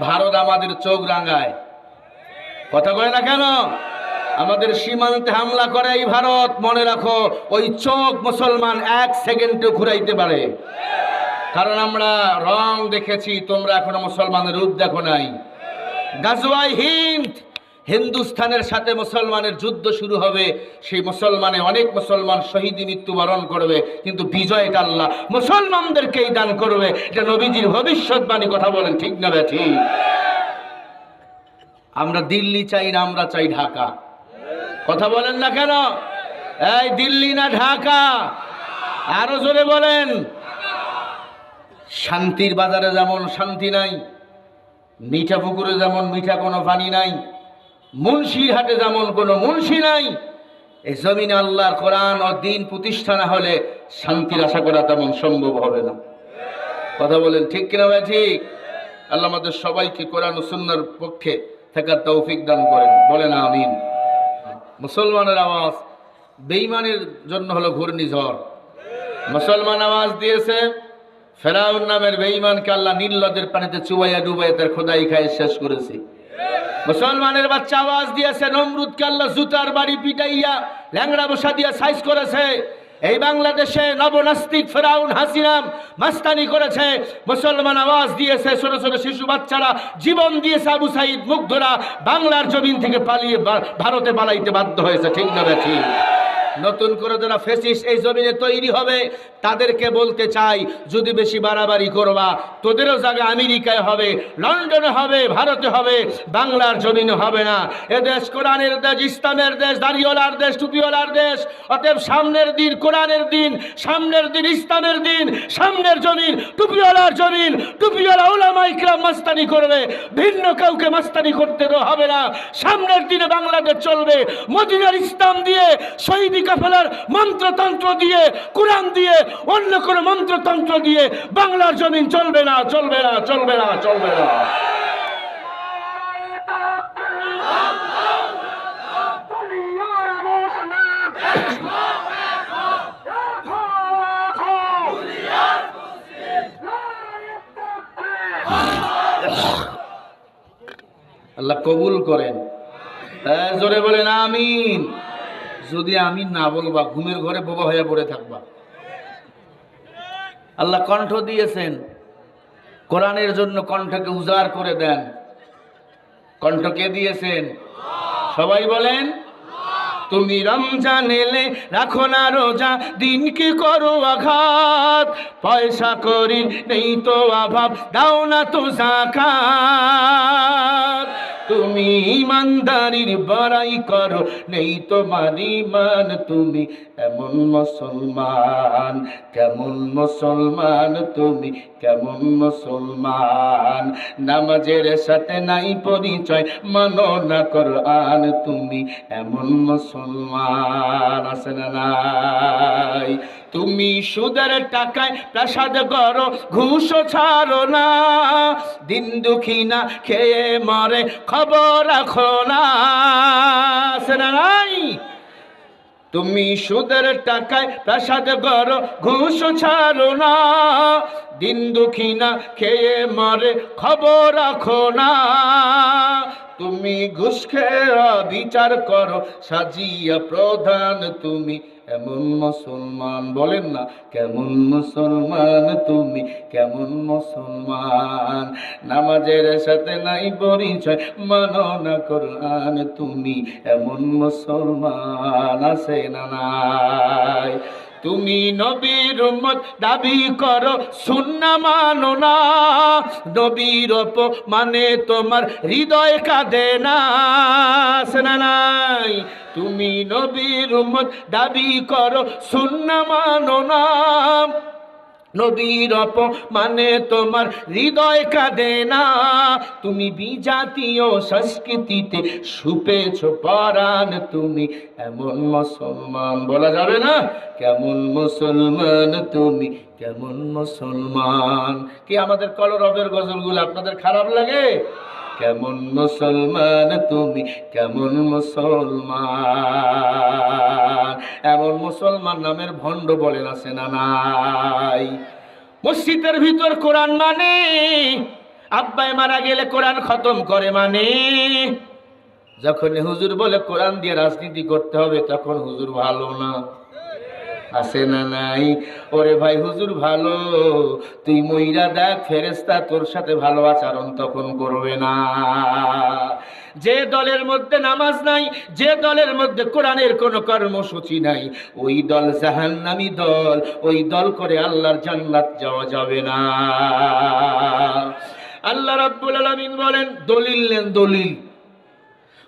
ভারত আমাদের চোখ রাঙায়। কথা কয় না কেন? আমাদের সীমান্তে হামলা করে এই ভারত, মনে রাখো, ওই চোখ মুসলমান এক সেকেন্ডে ঘুরাইতে পারে। কারণ আমরা রং দেখেছি, তোমরা এখনও মুসলমানের রূপ দেখো নাই। গাজওয়াই হিন্দ হিন্দুস্থানের সাথে মুসলমানের যুদ্ধ শুরু হবে, সেই মুসলমানে অনেক মুসলমান শহীদ মৃত্যুবরণ করবে, কিন্তু বিজয়টা আল্লাহ। মুসলমানদেরকেই দান করবে। এটা নবীজির ভবিষ্যৎবাণী কথা বলেন, ঠিক না ঠিক আমরা দিল্লি চাই না, আমরা চাই ঢাকা। কথা বলেন না কেন? এই দিল্লি না ঢাকা? আরও জোরে বলেন। শান্তির বাজারে যেমন শান্তি নাই, মিঠা পুকুরে যেমন মিঠা কোনো পানি নাই মুন্সির হাটে যেমন কোনো মুন্সি নাই এই জমিনে আল্লাহর কোরআন ও দিন প্রতিষ্ঠা না হলে শান্তির আশা করা তেমন সম্ভব হবে না। কথা বলেন, ঠিক কিনা ভাই? ঠিক। আল্লাহ আমাদের সবাইকে কোরআন ও সুন্নার পক্ষে থাকার তৌফিক দান করেন। বলেন আমিন। মুসলমানের আওয়াজ বেইমানের জন্য হলো ঘূর্ণিঝড়। মুসলমান আওয়াজ দিয়েছে, ফেরাউন নামের বেইমানকে আল্লাহ নীলনদের পানিতে চুবাইয়া ডুবাইয়া তার খোদাই খায় শেষ করেছে। মুসলমানের বাচ্চা আওয়াজ দিয়েছে, নমরুদকে আল্লাহ জুতার বাড়ি পিটাইয়া ল্যাংড়া বসা দিয়া সাইজ করেছে। এই বাংলাদেশে নবনাস্তিক ফেরাউন হাসিনাম মাস্তানি করেছে, মুসলমান আওয়াজ দিয়েছে, ছোট ছোট শিশু বাচ্চারা জীবন দিয়েছে আবু সাইদ মুগ্ধরা বাংলার জমিন থেকে পালিয়ে ভারতে পালাইতে বাধ্য হয়েছে, ঠিক না ঠিক? নতুন করে যারা ফেসিস এই জমিনে তৈরি হবে, তাদেরকে বলতে চাই, যদি বেশি বাড়াবাড়ি করবা, তোদেরও জায়গা আমেরিকায় হবে, লন্ডনে হবে, ভারতে হবে, বাংলার জমিনে হবে না। এ দেশ কোরআনের দেশ, ইসলামের দেশ, দাড়িওয়ালার দেশ, টুপিওয়ালার দেশ, অতএব সামনের দিন কোরআনের দিন, সামনের দিন ইসলামের দিন, সামনের জমিন, টুপিওয়ালার জমিন, টুপিওয়ালা ওলামা ইকরাম মাস্তানি করবে, ভিন্ন কাউকে মাস্তানি করতে হবে না। সামনের দিনে বাংলাদেশ চলবে, মদিনার ইসলাম দিয়ে শহীদি কাফেলার মন্ত্রতন্ত্র দিয়ে কোরআন দিয়ে অন্য কোনো মন্ত্রতন্ত্র দিয়ে বাংলার জমিন চলবে না চলবে না চলবে না চলবে না। আল্লাহ কবুল করেন। হ্যাঁ, জোরে বলেন আমিন। যদি আমিন না বলবা ঘুমের ঘরে বোবা হয়ে পড়ে থাকবা। আল্লাহ কণ্ঠ দিয়েছেন, কোরআনের জন্য কণ্ঠকে উজাড় করে দেন। কণ্ঠ কে দিয়েছেন? সবাই বলেন, তুমি রমজান এলে রাখো না রোজা দিন কি করো আঘাত। পয়সা করি, নেই তো অভাব, দাও না তো জাকাত। তুমি ইমানদারির বড়াই করো, নেই তোমার ইমান। তুমি এমন মুসলমান, কেমন মুসলমান, তুমি কেমন মুসলমান। নামাজের সাথে নাই পরিচয়, মানো না আন তুমি এমন মুসলমান, আছে নাই? তুমি সুদের টাকায় প্রাসাদ করো ঘুষ ছাড়ো না। দিন দুঃখী না খেয়ে মরে, খবর রাখো না। নাই? তুমি সুদের টাকায় প্রাসাদ করো ঘুষ ছাড়ো না। দিন দুঃখী না খেয়ে মরে, খবর রাখো না। তুমি ঘুষ খেয়ে বিচার করো, সাজিয়া প্রধান তুমি এমন মুসলমান? বলেন না, কেমন মুসলমান তুমি? কেমন মুসলমান? নামাজের সাথে নাই পরিচয়, মানো না কোরআন তুমি? এমন মুসলমান আছে না নাই? তুমি নবীর উম্মত, দাবি করো, সুন্না মানো না। নবীর মানে তোমার হৃদয় কাঁদে না। নাই? তুমি নবীর উম্মত, দাবি করো, সুন্না মানো না। নবীর মানে তোমার হৃদয় কাঁদে না। তুমি বিজাতীয় সংস্কৃতিতে সুপেছ পরাণ, তুমি এমন মুসলমান। বলা যাবে না? কেমন মুসলমান তুমি, কেমন মুসলমান। কি আমাদের কলরবের গজলগুলো আপনাদের খারাপ লাগে? কেমন মুসলমান তুমি? কেমন মুসলমান? এমন মুসলমান নামের ভণ্ড বলেন, আছে না নাই? মসজিদের ভিতর কোরআন মানে? আব্বাই মারা গেলে কোরআন খতম করে মানে? যখন হুজুর বলে, কোরআন দিয়ে রাজনীতি করতে হবে, তখন হুজুর ভালো না। আছে না নাই? ওরে ভাই, হুজুর ভালো। তুই মইরা দেখ ফেরেস্তা তোর সাথে ভালো আচরণ তখন করবে না। যে দলের মধ্যে নামাজ নাই, যে দলের মধ্যে কোরআনের কোনো কর্মসূচি নাই, ওই দল জাহান্নামী দল, ওই দল করে আল্লাহর জান্নাত যাওয়া যাবে না। আল্লাহ রাব্বুল আলামিন বলেন, দলিল নেন দলিল।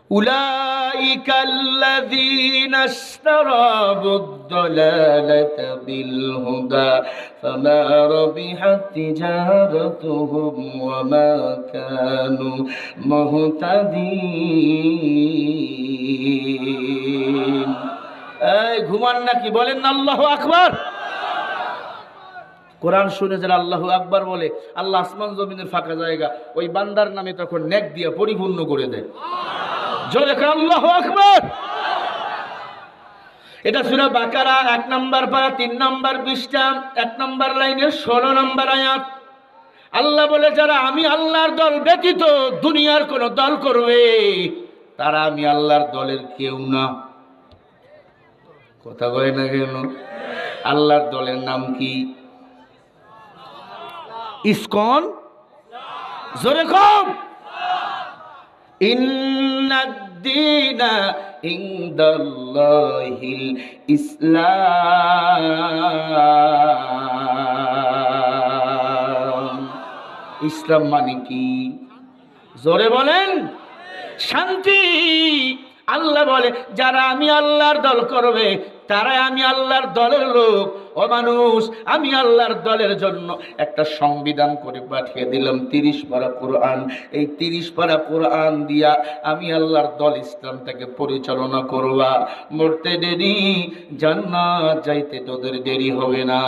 أولئك الذين اشتروا الضلالة بالهدى فما ربحت تجارتهم وما كانوا مهتدين এই ঘুমান নাকি বলেন না আল্লাহু আকবার কোরআন শুনে যারা আল্লাহ আকবার বলে আল্লাহ আসমান জমিনের ফাঁকা জায়গা ওই বান্দার নামে তখন নেক দিয়ে পরিপূর্ণ করে দেয় জোরে আল্লাহ আকবার। এটা সুরা বাকারা, এক নম্বর পারা, তিন নম্বর পৃষ্ঠা, এক নম্বর লাইনের ষোলো নম্বর আয়াত। আল্লাহ বলে, যারা আমি আল্লাহর দল ব্যতীত দুনিয়ার কোন দল করবে, তারা আমি আল্লাহর দলের কেউ না। কথা কয় না কেন? আল্লাহর দলের নাম কি? ইসকন? জোরে কম। ইন্দাল্লাহিল ইসলাম। ইসলাম মানে কি? জোরে বলেন। শান্তি। আল্লাহ বলে, যারা আমি আল্লাহর দল করবে তারা আমি আল্লাহর দলের লোক, ও মানুষ, আমি আল্লাহর দলের জন্য একটা সংবিধান করে পাঠিয়ে দিলাম, তিরিশ পারা কোরআন। এই তিরিশ পারা কোরআন দিয়া আমি আল্লাহর দল ইসলামটাকে পরিচালনা করবা। মরতে দেরি জান্না যাইতে তোদের দেরি হবে না।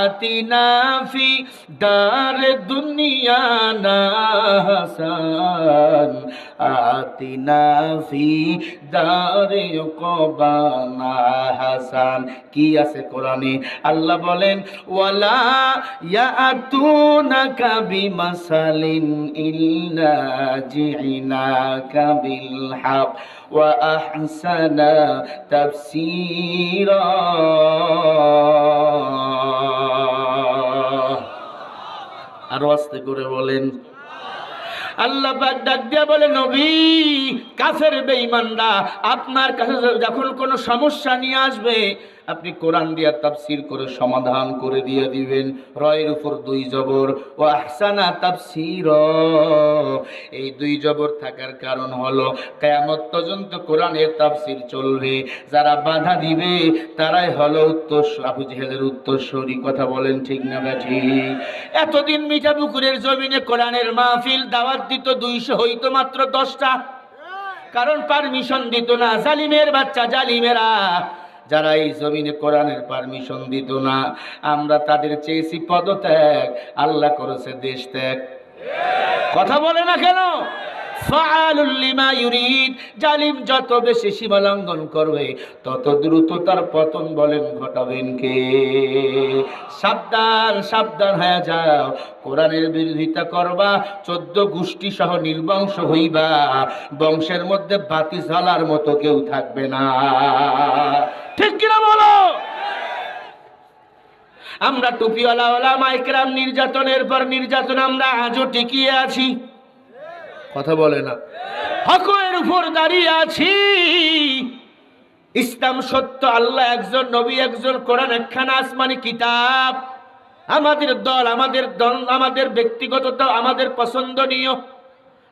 আতিনা ফি দার দুনিয়া না হাসান। আতিনা ফি দারে কবানা হাসান। কি আছে কোরআনে? আল্লাহ বলেন, ওয়ালা ইয়াতুনাকা বিমাসালিন ইল্লা জিনাকা বিল হক ওয়া আহসানা তাফসীরা। আরও আস্তে করে বলেন আল্লাহ ডাক দিয়া বলে নবী কাফের বেঈমানরা আপনার কাছে যখন কোনো সমস্যা নিয়ে আসবে আপনি কোরআন দিয়া তাফসির করে সমাধান করে দিয়ে দিবেন। রয়ের উপর দুই জবর। ও আহসানা তাফসির। এই দুই জবর থাকার কারণ হলো, কেয়ামত পর্যন্ত কোরআনের তাফসির চলবে। যারা বাধা দিবে, তারাই হলো উত্তর আবু জেহেলের উত্তরসূরি কথা বলেন ঠিক না ব্যাঠি এতদিন মিঠা পুকুরের জমিনে কোরআনের মাহফিল দাওয়াত দিত দুইশো হইতো মাত্র দশটা। কারণ পারমিশন দিত না। জালিমের বাচ্চা, জালিমেরা। যারা এই জমিনে কোরআনের পারমিশন দিত না, আমরা তাদের চেয়েছি পদত্যাগ। আল্লাহ করেছে দেশ ত্যাগ। কথা বলে না কেন? জালিম যত বেশি সীমা লঙ্ঘন করবে, তত দ্রুত তার পতন বলেন ঘটাবেন কে? সাবধান সাবধান হয়ে যাও। কোরআনের বিরোধিতা করবা, চোদ্দ গোষ্ঠী সহ নির্বংশ হইবা। বংশের মধ্যে বাতি জ্বালার মতো কেউ থাকবে না। ঠিক কিনা বলো? আমরা টুপিওয়ালা ওলা মাইকরাম নির্যাতনের পর নির্যাতন আমরা আজও টিকিয়ে আছি। কথা বলে না। হকের উপর দাঁড়িয়ে আছি। ইসলাম সত্য আল্লাহ একজন নবী একজন কোরআন একখানা আসমানি কিতাব। আমাদের দল আমাদের দল আমাদের ব্যক্তিগত দল আমাদের পছন্দনীয়।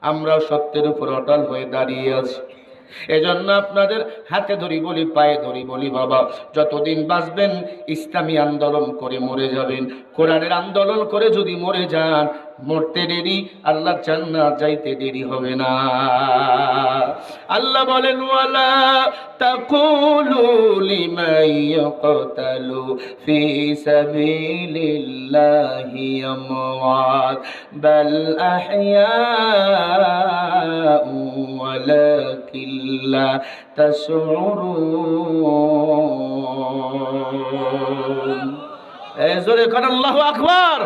আমরাও সত্যের উপর অটল হয়ে দাঁড়িয়ে আছি। এজন্য আপনাদের হাতে ধরি বলি, পায়ে ধরি বলি, বাবা, যতদিন বাঁচবেন ইসলামী আন্দোলন করে মরে যাবেন, কোরআনের আন্দোলন করে যদি মরে যান মরতে দেরি, আল্লাহ জান্নাত যাইতে দেরি হবে না। আল্লাহ বলেন, ওয়ালা তাকুলু লিমান ইয়াকতালু ফি সাবিলিল্লাহি আমওয়াত, বাল আহইয়াউ ওয়ালাকিন লা তাশউরুন। এ জোরে কর আল্লাহু আকবার।